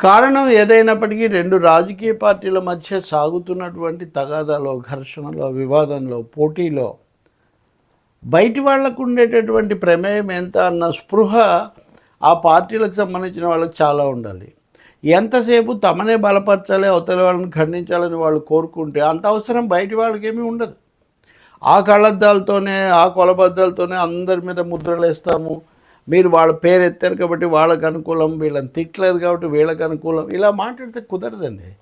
కారణం ఏదైనప్పటికీ రెండు రాజకీయ పార్టీల మధ్య సాగుతున్నటువంటి తగాదాలో ఘర్షణలో వివాదంలో పోటీలో బయటి వాళ్ళకు ఉండేటటువంటి ప్రమేయం ఎంత అన్న స్పృహ ఆ పార్టీలకు సంబంధించిన వాళ్ళకి చాలా ఉండాలి. ఎంతసేపు తమనే బలపరచాలి అవతల వాళ్ళని ఖండించాలని వాళ్ళు కోరుకుంటే అంత అవసరం బయటి వాళ్ళకేమీ ఉండదు. ఆ కళ్ళద్దాలతోనే ఆ కొలబద్దాలతోనే అందరి మీద ముద్రలు వేస్తాము మీరు వాళ్ళ పేరు ఎత్తారు కాబట్టి వాళ్ళకు అనుకూలం వీళ్ళని తిట్టలేదు కాబట్టి వీళ్ళకి అనుకూలం. ఇలా మాట్లాడితే కుదరదండి.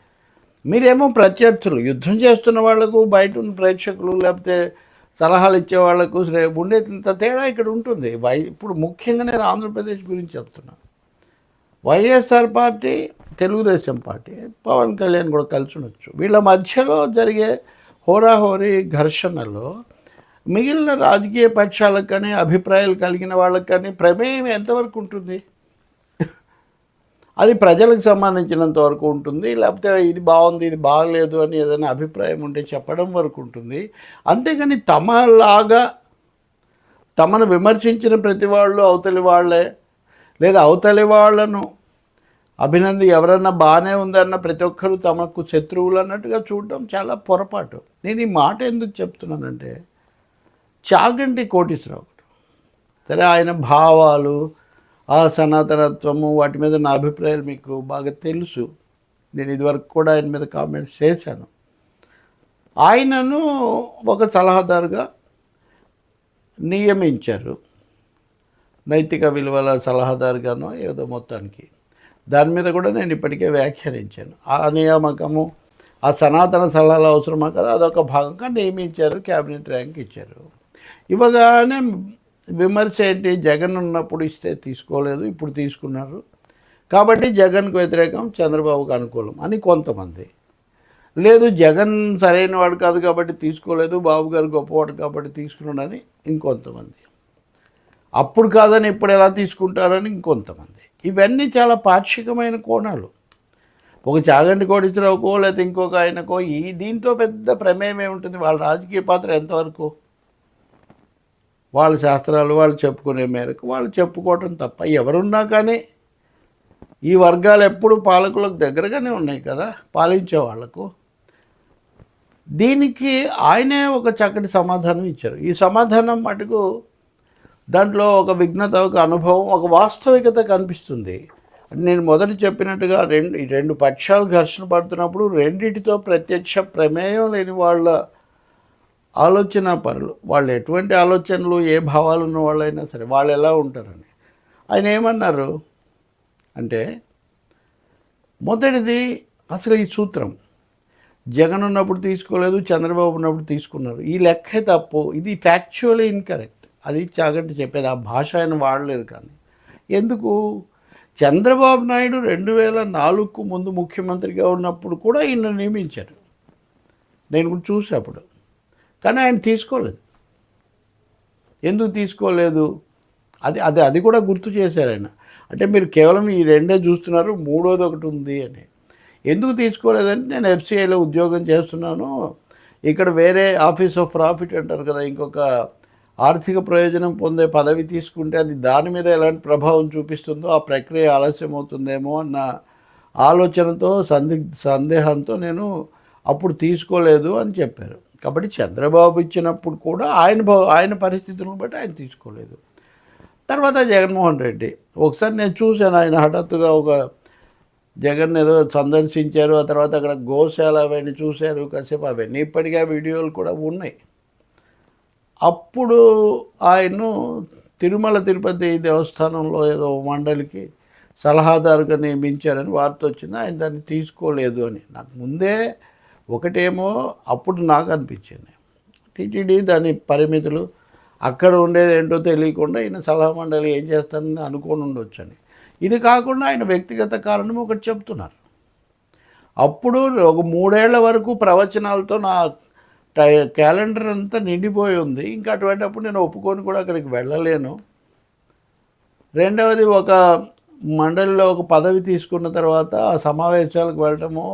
మీరేమో ప్రత్యర్థులు. యుద్ధం చేస్తున్న వాళ్ళకు బయట ఉన్న ప్రేక్షకులు లేకపోతే సలహాలు ఇచ్చే వాళ్ళకు శ్రే- ఉండే ఇంత తేడా ఇక్కడ ఉంటుంది. వై ఇప్పుడు ముఖ్యంగా నేను ఆంధ్రప్రదేశ్ గురించి చెప్తున్నాను వైఎస్ఆర్ పార్టీ తెలుగుదేశం పార్టీ పవన్ కళ్యాణ్ కూడా కలిసి ఉండొచ్చు. వీళ్ళ మధ్యలో జరిగే హోరాహోరీ ఘర్షణలో మిగిలిన రాజకీయ పక్షాలకు కానీ అభిప్రాయాలు కలిగిన వాళ్ళకి కానీ ప్రమేయం ఎంతవరకు ఉంటుంది? అది ప్రజలకు సంబంధించినంత వరకు ఉంటుంది. లేకపోతే ఇది బాగుంది ఇది బాగలేదు అని ఏదైనా అభిప్రాయం ఉంటే చెప్పడం వరకు ఉంటుంది. అంతేగాని తమలాగా తమను విమర్శించిన ప్రతి వాళ్ళు అవతలి వాళ్ళే. లేదా అవతలి వాళ్ళను అభినంది ఎవరన్నా బాగానే ఉందన్న ప్రతి ఒక్కరూ తమకు శత్రువులు అన్నట్టుగా చూడడం చాలా పొరపాటు. నేను ఈ మాట ఎందుకు చెప్తున్నానంటే చాగంటి కోటేశ్వరరావు. సరే ఆయన భావాలు ఆ సనాతనత్వము వాటి మీద నా అభిప్రాయాలు మీకు బాగా తెలుసు. నేను ఇదివరకు కూడా ఆయన మీద కామెంట్స్ చేశాను. ఆయనను ఒక సలహాదారుగా నియమించారు. నైతిక విలువల సలహాదారుగానో ఏదో మొత్తానికి. దాని మీద కూడా నేను ఇప్పటికే వ్యాఖ్యానించాను. ఆ నియామకము ఆ సనాతన సలహాలు అవసరమా కదా అదొక భాగంగా నియమించారు క్యాబినెట్ ర్యాంక్ ఇచ్చారు. ఇవ్వగానే విమర్శ ఏంటి? జగన్ ఉన్నప్పుడు ఇస్తే తీసుకోలేదు ఇప్పుడు తీసుకున్నారు. కాబట్టి జగన్కు వ్యతిరేకం చంద్రబాబుకు అనుకూలం అని కొంతమంది. లేదు జగన్ సరైన వాడు కాదు కాబట్టి తీసుకోలేదు బాబు గారు గొప్పవాడు కాబట్టి తీసుకున్నాడని ఇంకొంతమంది. అప్పుడు కాదని ఇప్పుడు ఎలా తీసుకుంటారని ఇంకొంతమంది. ఇవన్నీ చాలా పాక్షికమైన కోణాలు. ఒక చాగంటి కోడిచ్చినవుకో లేకపోతే ఇంకొక ఆయనకో ఈ దీంతో పెద్ద ప్రమేయం ఏముంటుంది? వాళ్ళ రాజకీయ పాత్ర ఎంతవరకు? వాళ్ళ శాస్త్రాలు వాళ్ళు చెప్పుకునే మేరకు వాళ్ళు చెప్పుకోవటం తప్ప ఎవరున్నా కానీ ఈ వర్గాలు ఎప్పుడు పాలకులకు దగ్గరగానే ఉన్నాయి కదా పాలించే వాళ్ళకు. దీనికి ఆయనే ఒక చక్కటి సమాధానం ఇచ్చారు. ఈ సమాధానం మటుకు దాంట్లో ఒక విఘ్నత ఒక అనుభవం ఒక వాస్తవికత కనిపిస్తుంది. నేను మొదట చెప్పినట్టుగా రెండు ఈ రెండు పక్షాలు ఘర్షణ పడుతున్నప్పుడు రెండిటితో ప్రత్యక్ష ప్రమేయం లేని వాళ్ళ ఆలోచన పరులు. వాళ్ళు ఎటువంటి ఆలోచనలు ఏ భావాలు ఉన్న వాళ్ళైనా సరే వాళ్ళు ఎలా ఉంటారని. ఆయన ఏమన్నారు అంటే మొదటిది అసలు ఈ సూత్రం. జగన్ ఉన్నప్పుడు తీసుకోలేదు చంద్రబాబు ఉన్నప్పుడు తీసుకున్నారు. ఈ లెక్క తప్పు. ఇది ఫ్యాక్చువల్లీ ఇన్కరెక్ట్ అది చాగంటి చెప్పేది. ఆ భాష ఆయన వాడలేదు కానీ. ఎందుకు? చంద్రబాబు నాయుడు రెండు వేల నాలుగుకు ముందు ముఖ్యమంత్రిగా ఉన్నప్పుడు కూడా ఈయన నియమించారు. నేను కూడా చూసా అప్పుడు. కానీ ఆయన తీసుకోలేదు. ఎందుకు తీసుకోలేదు? అది అది అది కూడా గుర్తు చేశారు ఆయన. అంటే మీరు కేవలం ఈ రెండే చూస్తున్నారు మూడోది ఒకటి ఉంది అని. ఎందుకు తీసుకోలేదంటే నేను ఎఫ్సిఐలో ఉద్యోగం చేస్తున్నాను. ఇక్కడ వేరే ఆఫీస్ ఆఫ్ ప్రాఫిట్ అంటారు కదా ఇంకొక ఆర్థిక ప్రయోజనం పొందే పదవి తీసుకుంటే అది దాని మీద ఎలాంటి ప్రభావం చూపిస్తుందో ఆ ప్రక్రియ ఆలస్యం అవుతుందేమో అన్న ఆలోచనతో సంది సందేహంతో నేను అప్పుడు తీసుకోలేదు అని చెప్పారు. కాబట్టి చంద్రబాబు ఇచ్చినప్పుడు కూడా ఆయన ఆయన పరిస్థితులను బట్టి ఆయన తీసుకోలేదు. తర్వాత జగన్మోహన్ రెడ్డి. ఒకసారి నేను చూశాను ఆయన హఠాత్తుగా ఒక జగన్ ఏదో సందర్శించారు ఆ తర్వాత అక్కడ గోశాల అవన్నీ చూశారు కాసేపు అవన్నీ ఇప్పటికీ ఆ వీడియోలు కూడా ఉన్నాయి. అప్పుడు ఆయన్ను తిరుమల తిరుపతి దేవస్థానంలో ఏదో మండలికి సలహాదారుగా నియమించారని వార్త వచ్చింది. ఆయన దాన్ని తీసుకోలేదు అని. నాకు ముందే ఒకటేమో అప్పుడు నాకు అనిపించింది. టీటీడీ దాని పరిమితులు అక్కడ ఉండేది ఏంటో తెలియకుండా ఈయన సలహా మండలి ఏం చేస్తానని అనుకోని ఉండొచ్చు అని ఇది కాకుండా ఆయన వ్యక్తిగత కారణం ఒకటి చెప్తున్నారు. అప్పుడు ఒక మూడేళ్ళ వరకు ప్రవచనాలతో నా టై క్యాలెండర్ అంతా నిండిపోయి ఉంది. ఇంకా అటువంటిప్పుడు నేను ఒప్పుకొని కూడా అక్కడికి వెళ్ళలేను. రెండవది ఒక మండలిలో ఒక పదవి తీసుకున్న తర్వాత ఆ సమావేశాలకు వెళ్ళటము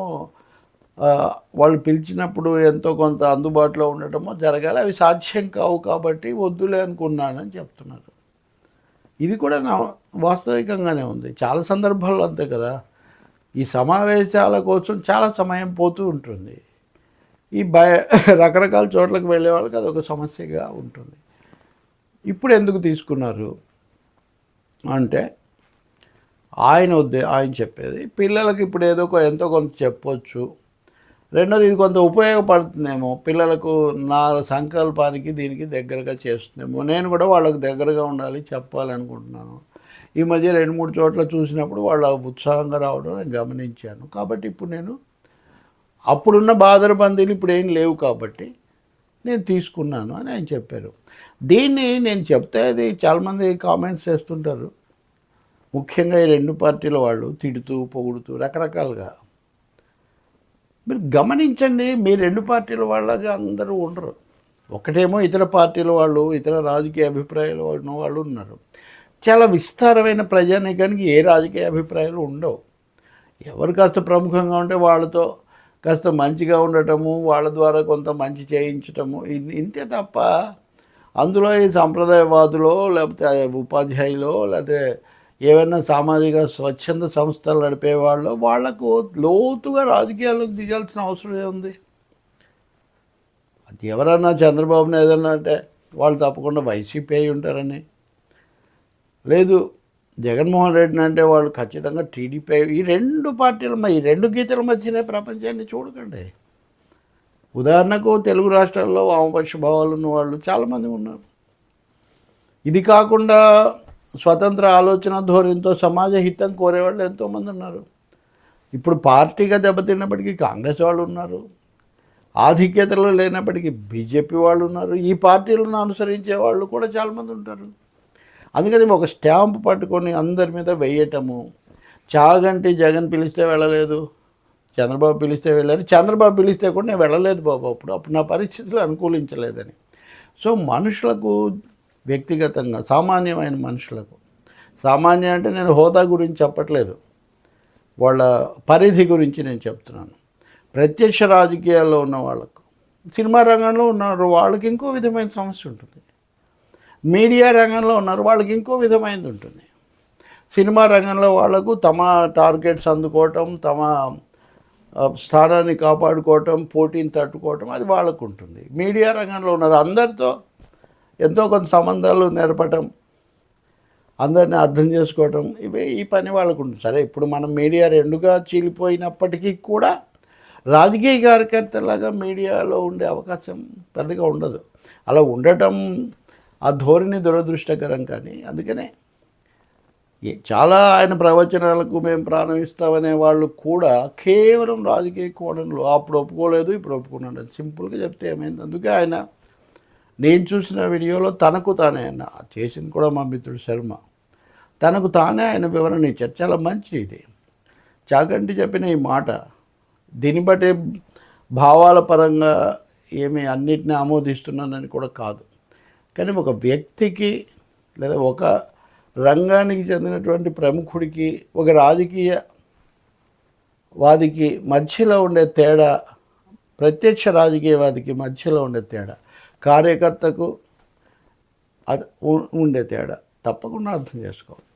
వాళ్ళు పిలిచినప్పుడు ఎంతో కొంత అందుబాటులో ఉండటమో జరగాలి. అవి సాధ్యం కావు కాబట్టి వద్దులే అనుకున్నానని చెప్తున్నారు. ఇది కూడా నా వాస్తవికంగానే ఉంది. చాలా సందర్భాల్లో అంతే కదా. ఈ సమావేశాల కోసం చాలా సమయం పోతూ ఉంటుంది. ఈ భయ రకరకాల చోట్లకు వెళ్ళే వాళ్ళకి అదొక సమస్యగా ఉంటుంది. ఇప్పుడు ఎందుకు తీసుకున్నారు? అంటే ఆయన వద్దే ఆయన చెప్పేది పిల్లలకి ఇప్పుడు ఏదో ఒక ఎంతో కొంత చెప్పొచ్చు. రెండోది ఇది కొంత ఉపయోగపడుతుందేమో. పిల్లలకు నా సంకల్పానికి దీనికి దగ్గరగా చేస్తుందేమో. నేను కూడా వాళ్ళకు దగ్గరగా ఉండాలి చెప్పాలనుకుంటున్నాను. ఈ మధ్య రెండు మూడు చోట్ల చూసినప్పుడు వాళ్ళ ఉత్సాహంగా రావడం నేను గమనించాను. కాబట్టి ఇప్పుడు నేను అప్పుడున్న బాధల బందీలు ఇప్పుడు ఏం లేవు కాబట్టి నేను తీసుకున్నాను అని ఆయన చెప్పారు. దీన్ని నేను చెప్తే అది చాలామంది కామెంట్స్ చేస్తుంటారు. ముఖ్యంగా ఈ రెండు పార్టీల వాళ్ళు తిడుతూ పొగుడుతూ రకరకాలుగా. మీరు గమనించండి మీ రెండు పార్టీల వాళ్ళగా అందరూ ఉండరు. ఒకటేమో ఇతర పార్టీల వాళ్ళు ఇతర రాజకీయ అభిప్రాయాలు ఉన్న వాళ్ళు ఉన్నారు. చాలా విస్తారమైన ప్రజానీకానికి ఏ రాజకీయ అభిప్రాయాలు ఉండవు. ఎవరు కాస్త ప్రముఖంగా ఉంటే వాళ్ళతో కాస్త మంచిగా ఉండటము వాళ్ళ ద్వారా కొంత మంచి చేయించటము ఇంతే తప్ప అందులో ఈ సాంప్రదాయవాదులో లేకపోతే ఉపాధ్యాయులో లేకపోతే ఏవైనా సామాజిక స్వచ్ఛంద సంస్థలు నడిపే వాళ్ళు వాళ్ళకు లోతుగా రాజకీయాలకు దిగాల్సిన అవసరం ఏముంది? అది ఎవరన్నా చంద్రబాబుని ఏదన్నా అంటే వాళ్ళు తప్పకుండా వైసీపీ అయి ఉంటారని. లేదు జగన్మోహన్ రెడ్డిని అంటే వాళ్ళు ఖచ్చితంగా టీడీపీ ఈ రెండు పార్టీల ఈ రెండు గీతల మధ్యనే ప్రపంచాన్ని చూడకండి. ఉదాహరణకు తెలుగు రాష్ట్రాల్లో వామపక్ష భావాలు ఉన్న వాళ్ళు చాలామంది ఉన్నారు. ఇది కాకుండా స్వతంత్ర ఆలోచన ధోరణితో సమాజ హితం కోరేవాళ్ళు ఎంతోమంది ఉన్నారు. ఇప్పుడు పార్టీగా దెబ్బతిన్నప్పటికీ కాంగ్రెస్ వాళ్ళు ఉన్నారు. ఆధిక్యతలో లేనప్పటికీ బీజేపీ వాళ్ళు ఉన్నారు. ఈ పార్టీలను అనుసరించే వాళ్ళు కూడా చాలామంది ఉంటారు. అందుకని ఒక స్టాంప్ పట్టుకొని అందరి మీద వెయ్యటము చాగంటి జగన్ పిలిస్తే వెళ్ళలేదు చంద్రబాబు పిలిస్తే వెళ్ళారు చంద్రబాబు పిలిస్తే కూడా నేను వెళ్ళలేదు బాబు అప్పుడు. అప్పుడు నా పరిస్థితులు అనుకూలించలేదని. సో మనుషులకు వ్యక్తిగతంగా సామాన్యమైన మనుషులకు. సామాన్య అంటే నేను హోదా గురించి చెప్పట్లేదు. వాళ్ళ పరిధి గురించి నేను చెప్తున్నాను. ప్రత్యక్ష రాజకీయాల్లో ఉన్న వాళ్ళకు సినిమా రంగంలో ఉన్నారు వాళ్ళకి ఇంకో విధమైన సమస్య ఉంటుంది. మీడియా రంగంలో ఉన్నారు వాళ్ళకి ఇంకో విధమైనది ఉంటుంది. సినిమా రంగంలో వాళ్ళకు తమ టార్గెట్స్ అందుకోవటం తమ స్థానాన్ని కాపాడుకోవటం పోటీని తట్టుకోవటం అది వాళ్ళకు ఉంటుంది. మీడియా రంగంలో ఉన్నారు అందరితో ఎంతో కొంత సంబంధాలు నెరపటం అందరిని అర్థం చేసుకోవటం ఇవే ఈ పని వాళ్ళకు ఉంటుంది. సరే ఇప్పుడు మనం మీడియా రెండుగా చీలిపోయినప్పటికీ కూడా రాజకీయ కార్యకర్తలాగా మీడియాలో ఉండే అవకాశం పెద్దగా ఉండదు. అలా ఉండటం ఆ ధోరణి దురదృష్టకరం కానీ అందుకనే ఏ- చాలా ఆయన ప్రవచనాలకు మేము ప్రాణం ఇస్తామనే వాళ్ళు కూడా కేవలం రాజకీయ కోణంలో అప్పుడు ఒప్పుకోలేదు ఇప్పుడు ఒప్పుకున్నాడు సింపుల్గా చెప్తే ఏమైంది? అందుకే ఆయన నేను చూసిన వీడియోలో తనకు తానే ఆయన చేసింది కూడా మా మిత్రుడు శర్మ. తనకు తానే ఆయన వివరణ ఇచ్చారు చాలా మంచిది ఇది. చాగంటి చెప్పిన ఈ మాట దీన్ని బట్టి భావాల పరంగా ఏమి అన్నిటిని ఆమోదిస్తున్నానని కూడా కాదు. కానీ ఒక వ్యక్తికి లేదా ఒక రంగానికి చెందినటువంటి ప్రముఖుడికి ఒక రాజకీయ వాదికి మధ్యలో ఉండే తేడా ప్రత్యక్ష రాజకీయవాదికి మధ్యలో ఉండే తేడా. కార్యకర్తకు అది ఉండే తేడా. తప్పకుండా అర్థం చేసుకోవాలి.